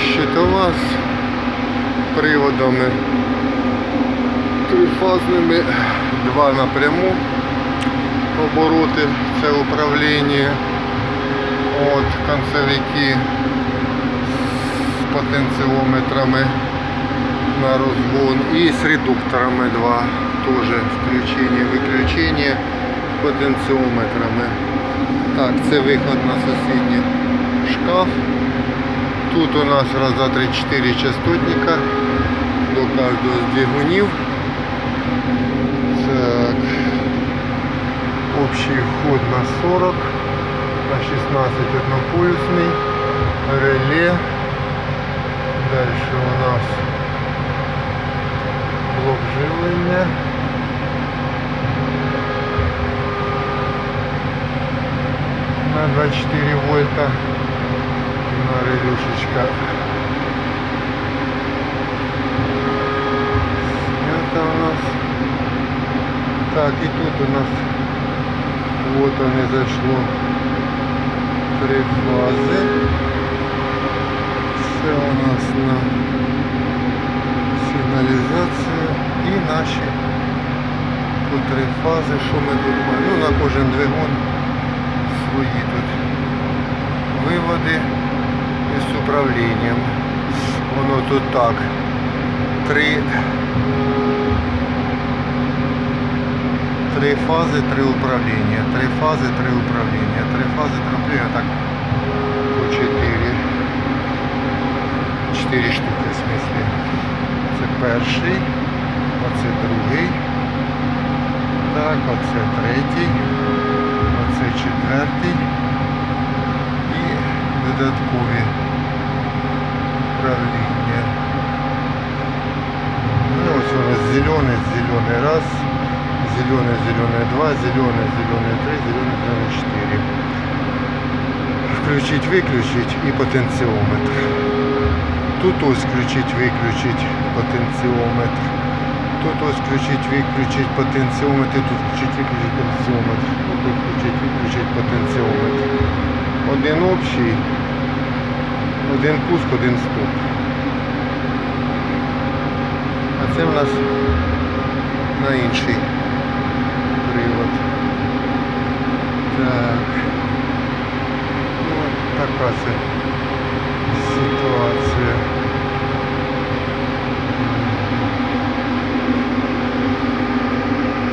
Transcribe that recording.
щитова з приводами трифазними, два напряму обороти, це управління. От концевики з потенціометрами на розгон і з редукторами два теж включення, виключення потенціометрами. Так, це виход на сусідній шкаф. Тут у нас раз, два, три, чотири частотника до кожного з двигунів. Так. Общий вход на 40, на 16 однополюсний, реле. Дальше у нас блок живлення. На 24 вольта релюшечка. Это у нас. Так, и тут у нас вот оно зашло три фази. Це у нас на сигналізацію і наші по три фази, що ми тут. Ну, на кожен двигун свої тут виводи із управлінням. Воно тут так. Три, три фази, три управління. Три фази, три управління. Три фази, три управління. Так, по чотири. Чотири штуки в смислі. Це перший, оце другий. Так, оце третій, оце четвертий і додаткові управління. Ну, ось у нас зеленый, зеленый раз, зеленый, зеленый два, зеленый, зеленый три, зеленый, зеленый четыре. Включить, выключить и потенциометр. Тут ось включить, виключить потенціометр. Тут ось включить, виключить потенціометр. Тут включить, виключить потенціометр. Ну, Тут включить, виключить потенціометр. Один общий, один пуск, один стоп. А це в нас на інший привод. Так. Ну, така це.